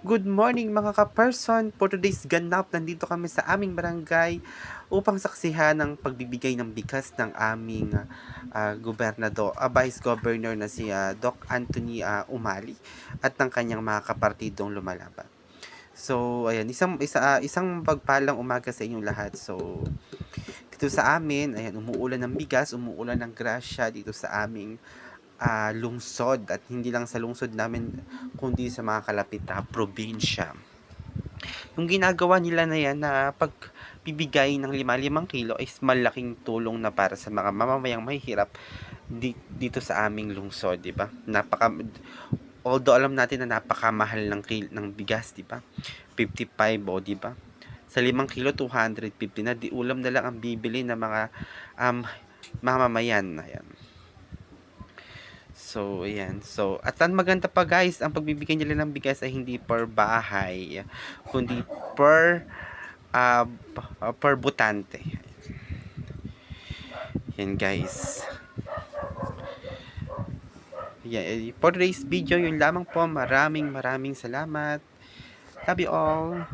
Good morning mga ka-person. For today's ganap, nandito kami sa aming barangay upang saksihan ng pagbibigay ng bigas ng aming ah, gobernador, ah, Vice Governor na si ah, Doc Anthony ah, Umali at ng kanyang mga kapartidong lumalaban. So, ayan, isang isa, ah, isang pagpalang umaga sa inyong lahat. So, dito sa amin, ayan, umuulan ng bigas, umuulan ng grasya dito sa aming ah, lungsod at hindi lang sa lungsod namin kundi sa mga kalapit na probinsya. Yung ginagawa nila na yan na pagbibigay ng 5-5 kilo is malaking tulong na para sa mga mamamayang mahihirap di, dito sa aming lungsod, di ba? Napaka although alam natin na napakamahal ng kil, ng bigas, di ba? 55 o, di ba? Sa 5 kilo 250 na di ulam na lang ang bibili ng mga um, mamamayan. Ayan. So, ayan. So, at ang maganda pa guys, ang pagbibigay nila ng bigas ay hindi per bahay, kundi per uh, per butante. Yan guys. Yeah, eh, for today's video, yun lamang po. Maraming maraming salamat. Love you all.